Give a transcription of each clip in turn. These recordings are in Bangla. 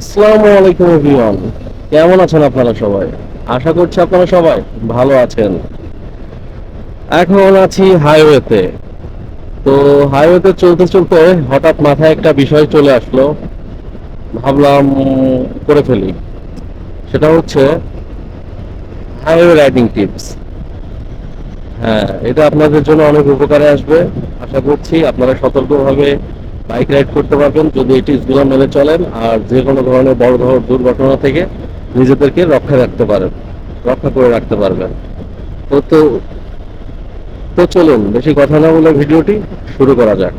আসসালামু আলাইকুম এভরিওয়ান। কেমন আছেন আপনারা সবাই? আশা করছি আপনারা সবাই ভালো আছেন। এখন আছি হাইওয়েতে তো হাইওয়েতে চলতে চলতে হঠাৎ মাথায় একটা বিষয় চলে আসলো। ভাবলাম করে ফেলি। সেটা হচ্ছে হাইওয়ে রাইডিং টিপস হ্যাঁ এটা আপনাদের জন্য অনেক উপকারে আসবে। আশা করছি আপনারা সতর্কভাবে বাইক রাইড করতে পারবেন যদি এই টিপসগুলো মেনে চলেন আর যে কোনো ধরনের বড় ধরনের দুর্ঘটনা থেকে নিজেদেরকে রক্ষা রাখতে পারেন, রক্ষা করে রাখতে পারবেন। তো তো তো চলুন, বেশি কথা না বলে ভিডিওটি শুরু করা যাক।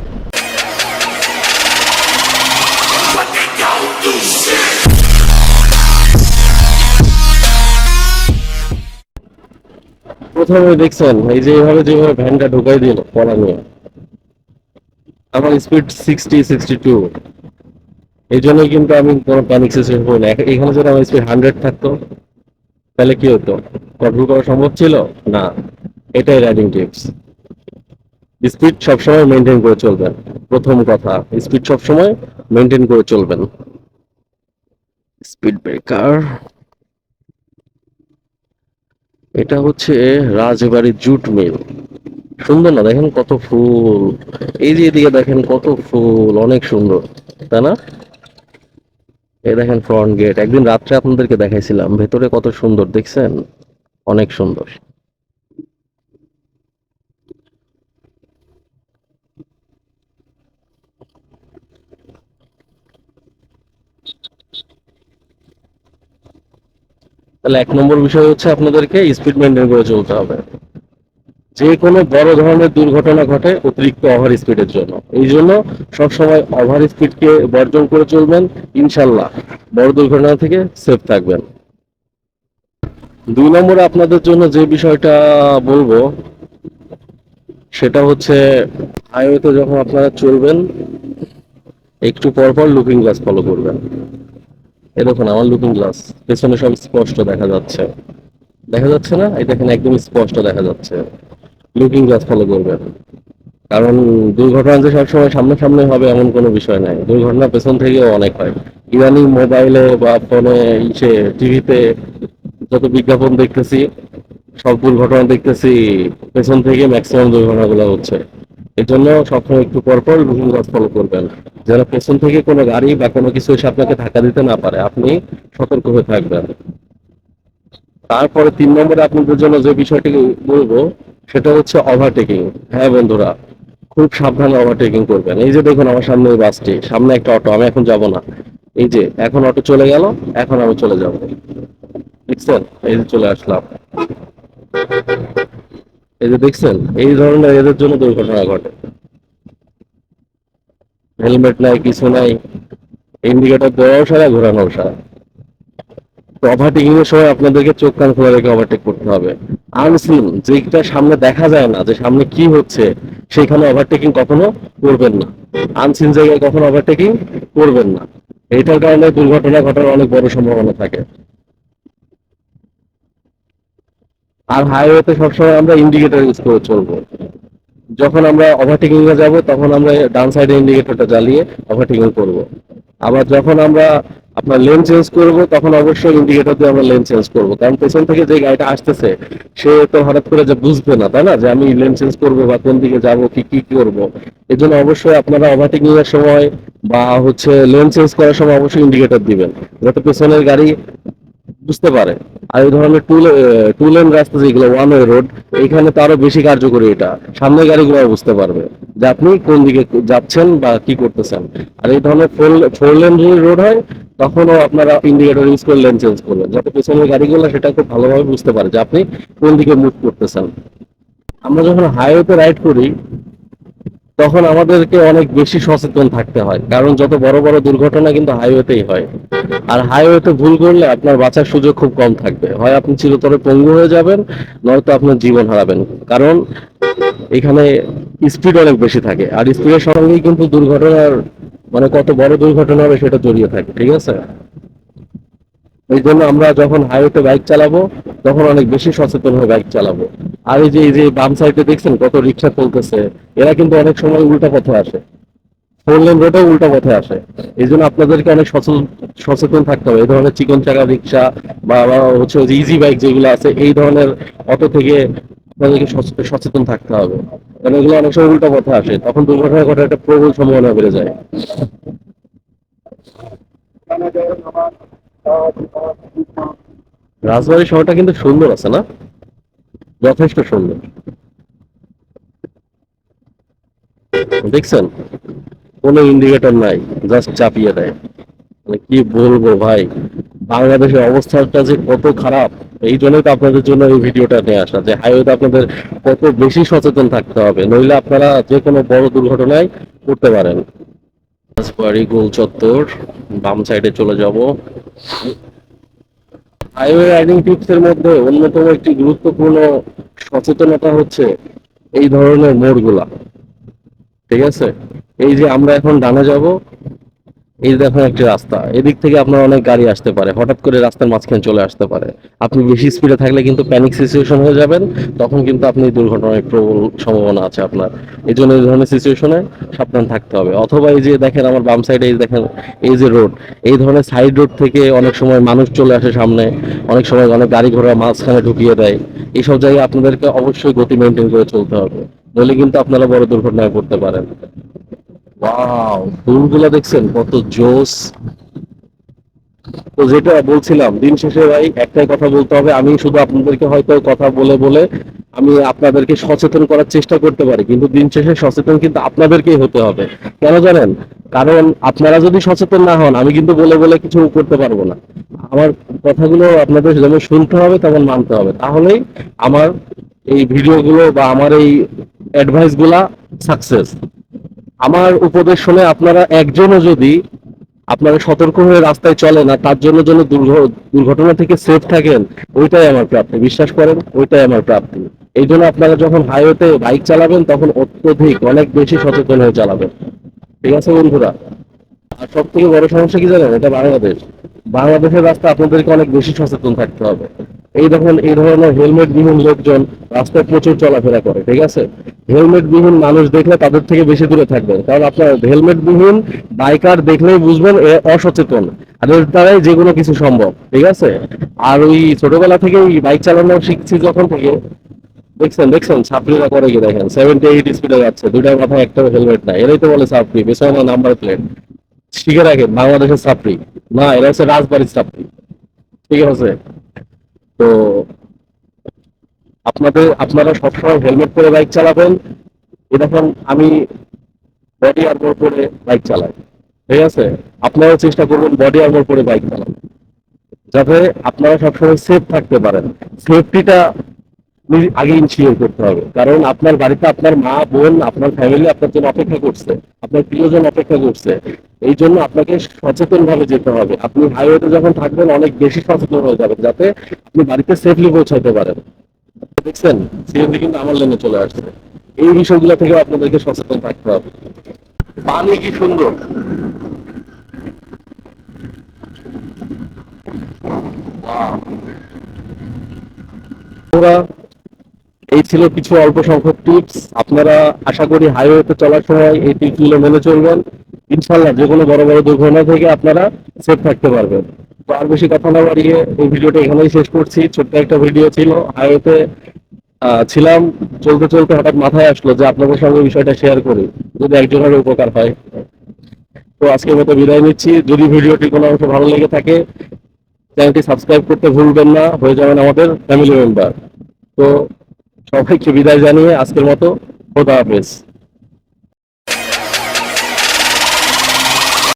প্রথমে দেখছেন, এই যে এইভাবে যেভাবে ভ্যানটা ঢুকাই দিল পড়া নিয়ে। আমার স্পিড সিক্সটি সিক্সটি টু এই জন্যই কিন্তু আমি কোনো প্যানিক সিচুয়েশন করি না। এখ- এখানে যদি আমার স্পিড হান্ড্রেড থাকতো, তাহলে কি হতো? কন্ট্রোল করা সম্ভব ছিল? না। এটাই রাইডিং টিপস স্পিড সবসময় মেনটেন করে চলবেন। প্রথম কথা স্পিড সবসময় মেনটেন করে চলবেন। স্পিড ব্রেকার এটা হচ্ছে রাজবাড়ির জুট মিল। সুন্দর না? দেখেন কত ফুল। এই যে এদিকে দেখেন কত ফুল, অনেক সুন্দর। তাই না? এই দেখেন ফ্রন্ট গেট একদিন রাত্রে আপনাদেরকে দেখাইছিলাম, ভেতরে কত সুন্দর, দেখছেন? অনেক সুন্দর। তাহলে এক নম্বর বিষয় হচ্ছে আপনাদেরকে স্পিড মেনটেন করে চলতে হবে। যে কোনো বড় ধরনের দুর্ঘটনা ঘটে, অতিরিক্ত ওভার স্পিডের জন্য। এই জন্য সবসময় ওভার স্পিডকে বর্জন করে চলবেন, ইনশাল্লাহ। বড় দুর্ঘটনা থেকে সেফ থাকবেন। দুই নম্বরে আপনাদের জন্য যে বিষয়টা বলব, সেটা হচ্ছে হাইওয়েতে যখন আপনারা চলবেন, একটু পর পর লুকিং গ্লাস ফলো করবেন। এ দেখুন, আমার লুকিং গ্লাস পেছনে সব স্পষ্ট দেখা যাচ্ছে। দেখা যাচ্ছে না? এই দেখেন, একদম স্পষ্ট দেখা যাচ্ছে। লুকিং গ্লাস ফলো করবেন। কারণ দুর্ঘটনা যে সবসময় সামনে সামনে হবে এমন কোনো বিষয় নাই। দুর্ঘটনা পেছন থেকেও অনেক হয়। ইদানিং মোবাইলে বা ফোনে ইসে টিভিতে যত বিজ্ঞাপন দেখতেছি, সব দুর্ঘটনা দেখতেছি, পেছন থেকে ম্যাক্সিমাম দুর্ঘটনাগুলো হচ্ছে। এর জন্য সবসময় একটু পরপর পর লুকিং ফলো করবেন। যেন পেছন থেকে কোনো গাড়ি বা কোনো কিছু এসে আপনাকে ধাক্কা দিতে না পারে, আপনি সতর্ক হয়ে থাকবেন। তারপরে তিন নম্বরে আপনাদের জন্য যে বিষয়টি বলব, সেটা হচ্ছে ওভারটেকিং হ্যাঁ বন্ধুরা, খুব সাবধানে ওভারটেকিং করবেন। এই যে দেখুন আমার সামনে বাসটি, সামনে একটা অটো আমি এখন যাব না। এই যে, এখন অটো চলে গেল, এখন আমি চলে যাব। দেখছেন? এই যে চলে আসলাম। এই যে দেখছেন, এই ধরনের এদের জন্য দুর্ঘটনা ঘটে। হেলমেট নাই, কিছু নাই, ইন্ডিকেটর দেওয়াও সারা, ঘোরানোও সারা। ওভারটেকিং এর সময় আপনাদেরকে চোখ কান খোলা রেখে ওভারটেক করতে হবে। আনসিন যেটা সামনে দেখা যায় না, যে সামনে কি হচ্ছে, সেখানে ওভারটেকিং কখনো করবেন না। আনসিন জায়গায় কখনো ওভারটেকিং করবেন না। এইটার কারণে দুর্ঘটনা ঘটার অনেক বড় সম্ভাবনা থাকে। আর হাইওয়ে হাইওয়েতে সবসময় আমরা ইন্ডিকেটর ইউজ করে চলবো। যখন আমরা ওভারটেকিং এ যাব, তখন আমরা ডান সাইডে ইন্ডিকেটরটা জ্বালিয়ে ওভারটেকিং করব। আবার যখন আমরা আপনার লেন চেঞ্জ করব, তখন অবশ্যই ইন্ডিকেটর দিয়ে আমরা লেন চেঞ্জ করব। কারণ পেছন থেকে যে গাড়িটা আসতেছে, সে তো হঠাৎ করে যে বুঝবে না, তাই না? যে আমি লেন চেঞ্জ করব বা কোন দিকে যাব, কি কি করব। এর জন্য অবশ্যই আপনারা ওভারটেকিং এর সময় বা হচ্ছে লেন চেঞ্জ করার সময় অবশ্যই ইন্ডিকেটর দিবেন, যাতে পেছনের গাড়ি বুঝতে পারে। আর এই ধরনের টু টু লেন রাস্তা যেগুলো ওয়ান ওয়ে রোড এখানে তো আরও বেশি কার্যকরী এটা। সামনের গাড়িগুলো বুঝতে পারবে যে আপনি কোন দিকে যাচ্ছেন বা কি করতেছেন। আর এই ধরনের ফোর ফোর লেন রোড হয়, তখনও আপনারা ইন্ডিকেটর ইউজ করে লেন চেঞ্জ করবেন। যাতে পেছনের গাড়িগুলো সেটা খুব ভালোভাবে বুঝতে পারে যে আপনি কোন দিকে মুভ করতেছেন। আমরা যখন হাইওয়েতে রাইড করি তখন আমাদেরকে অনেক বেশি সচেতন থাকতে হয়। কারণ যত বড় বড় দুর্ঘটনা কিন্তু হাইওয়েতেই হয়। আর হাইওয়েতে ভুল করলে আপনার বাঁচার সুযোগ খুব কম থাকবে। হয় আপনি চিরতরে পঙ্গু হয়ে যাবেন, নয়তো আপনার জীবন হারাবেন। কারণ এখানে স্পিড অনেক বেশি থাকে। আর স্পিডের সঙ্গেই কিন্তু দুর্ঘটনার মানে কত বড় দুর্ঘটনা হবে সেটা জড়িয়ে থাকে। ঠিক আছে? এই জন্য আমরা যখন হাইওয়েতে বাইক চালাবো, তখন অনেক বেশি সচেতন হয়ে বাইক চালাবো। আর এই যে বাম সাইডে দেখছেন কত রিক্সা চলতেছে, এরা কিন্তু অনেক সময় উল্টা পথে আসে। ফোর লেন রোডেও উল্টা পথে আসে। এই জন্য আপনাদেরকে অনেক সচেতন থাকতে হবে। এই ধরনের চিকন চাকা রিক্সা বা হচ্ছে ইজি বাইক যেগুলো আছে, এই ধরনের অটো থেকে আপনাদেরকে সচে- সচেতন থাকতে হবে। কারণ এগুলো অনেক সময় উল্টা পথে আসে। তখন দুর্ঘটনা ঘটার একটা প্রবল সম্ভাবনা বেড়ে যায়। রাজবাড়ী শহরটা কিন্তু সুন্দর আছে না? যথেষ্ট সুন্দর। দেখছেন? কোনো ইন্ডিকেটর নাই জাস্ট চাপিয়ে দেয়। মানে কি বলব ভাই? বাংলাদেশের অবস্থাটা যে কত খারাপ, এই জন্যই তো আপনাদের জন্য এই ভিডিওটা নিয়ে আসা, যে হাইওয়েতে আপনাদের কত বেশি সচেতন থাকতে হবে, নইলে আপনারা যে কোনো বড় দুর্ঘটনায় পড়তে পারেন। গোল চত্বর বাম সাইডে চলে যাব। হাইওয়ে রাইডিং টিপস এর মধ্যে অন্যতম একটি গুরুত্বপূর্ণ সচেতনতা হচ্ছে এই ধরনের মোড়গুলা। ঠিক আছে? এই যে আমরা এখন ডানে যাব এই দেখুন একটি রাস্তা। এদিক থেকে আপনার অনেক গাড়ি আসতে পারে। হঠাৎ করে রাস্তার মাঝখানে চলে আসতে পারে। আপনি বেশি স্পিডে থাকলে কিন্তু প্যানিক সিচুয়েশন হয়ে যাবেন। তখন কিন্তু আপনি দুর্ঘটনার প্রবল সম্ভাবনা আছে আপনার। এই জন্য এই ধরনের সিচুয়েশনে সাবধান থাকতে হবে। অথবা এই যে দেখেন আমার বাম সাইডে এই দেখেন, এই যে রোড এই ধরনের সাইড রোড থেকে অনেক সময় মানুষ চলে আসে সামনে। অনেক সময় অনেক গাড়ি ঘোড়া মাঝখানে ঢুকিয়ে দেয়। এইসব জায়গায় আপনাদেরকে অবশ্যই গতি মেনটেন করে চলতে হবে। নইলে কিন্তু আপনারা বড় দুর্ঘটনায় পড়তে পারেন। ওয়াও ফুলগুলো দেখছেন, কত জোস তো যেটা বলছিলাম, দিন শেষে ভাই, একটাই কথা বলতে হবে, আমি শুধু আপনাদেরকে হয়তো কথা বলে বলে আমি আপনাদেরকে সচেতন করার চেষ্টা করতে পারি, কিন্তু দিন শেষে সচেতন কিন্তু আপনাদেরকেই হতে হবে। কেন জানেন? কারণ আপনারা যদি সচেতন না হন, আমি কিন্তু বলে বলে কিছু করতে পারব না। আমার কথাগুলো আপনাদের যেমন শুনতে হবে, তেমন মানতে হবে। তাহলেই আমার এই ভিডিওগুলো বা আমার এই অ্যাডভাইসগুলা সাকসেস আমার উপদেশ শুনে আপনারা একজনও যদি আপনারা সতর্ক হয়ে রাস্তায় চলে না তার জন্য যেন দুর্ঘ- দুর্ঘটনা থেকে সেফ থাকেন, ওইটাই আমার প্রাপ্তি। বিশ্বাস করেন, ওইটাই আমার প্রাপ্তি। এই জন্য আপনারা যখন হাইওয়েতে বাইক চালাবেন, তখন অত্যধিক, অনেক বেশি সচেতন হয়ে চালাবেন। ঠিক আছে বন্ধুরা? আর সব থেকে বড় সমস্যা কি জানেন? এটা বাংলাদেশ। বাংলাদেশের রাস্তা আপনাদেরকে অনেক বেশি সচেতন থাকতে হবে। এই দেখুন, এই ধরনের হেলমেট বিহীন লোকজন রাস্তায় প্রচুর চলাফেরা করে, ঠিক আছে? হেলমেট বিহীন মানুষ দেখলে তাদের থেকে বেশি দূরে থাকবেন, কারণ আপনার হেলমেট বিহীন বাইকার দেখলেই বুঝবেন এ অসচেতন এর দ্বারাই যে কোনো কিছু সম্ভব, ঠিক আছে? আর ওই ছোটবেলা থেকে বাইক চালানো শিখছি যখন থেকে, দেখছেন দেখছেন? ছাত্রীরা করে গিয়ে দেখেন সেভেন্টি এইট স্পিডে যাচ্ছে, দুইটার মাথায় একটা হেলমেট নাই, এরাই তো বলে ছাত্রী, পেছনে নাম্বার প্লেট শিখে রাখেন, বাংলাদেশের ছাত্রী। না, এরা হচ্ছে রাজবাড়ির ছাত্রী, ঠিক আছে? তো আপনাদের, আপনারা সবসময় হেলমেট পরে বাইক চালাবেন। এরকম আমি বডি আর্মর পরে বাইক চালাই। ঠিক আছে? আপনারাও চেষ্টা করবেন বডি আর্মর পরে বাইক চালান যাতে আপনারা সবসময় সেফ থাকতে পারেন। সেফটিটা আগে ইনশিওর করতে হবে। কারণ আপনার বাড়িতে আপনার মা, বোন, আপনার ফ্যামিলি আপনার জন্য অপেক্ষা করছে। আপনার প্রিয়জন অপেক্ষা করছে। এই জন্য আপনাকে সচেতন ভাবে যেতে হবে। আপনি হাইওয়েতে যখন থাকবেন, অনেক বেশি সচেতন হয়ে যাবেন, যাতে আপনি বাড়িতে সেফলি পৌঁছাতে পারেন। দেখছেন? সিএনজি কিন্তু আমার লেনে চলে আসছে। এই বিষয়গুলো থেকে আপনাদেরকে সচেতন থাকতে হবে। পানি কি সুন্দর? ওরা এই ছিল কিছু অল্প সংখ্যক টিপস আপনারা আশা করি হাইওয়েতে চলার সময় এই টিপসগুলো মেনে চলবেন। ইনশাল্লাহ যে কোনো বড় বড় দুর্ঘটনা থেকে আপনারা সেফ থাকতে পারবেন। তো আর বেশি কথা না বাড়িয়ে এই ভিডিওটা এখানেই শেষ করছি। ছোট্ট একটা ভিডিও ছিল হাইওয়েতে ছিলাম। চলতে চলতে হঠাৎ মাথায় আসলো যে আপনাদের সঙ্গে বিষয়টা শেয়ার করি। যদি একজনের উপকার হয়। তো আজকের মতো বিদায় নিচ্ছি। যদি ভিডিওটি কোনো অংশ ভালো লেগে থাকে, চ্যানেলটি সাবস্ক্রাইব করতে ভুলবেন না। হয়ে যাবেন আমাদের ফ্যামিলি মেম্বার তো সবাইকে বিদায় জানিয়ে আজকের মতো খোদা হাফেজ।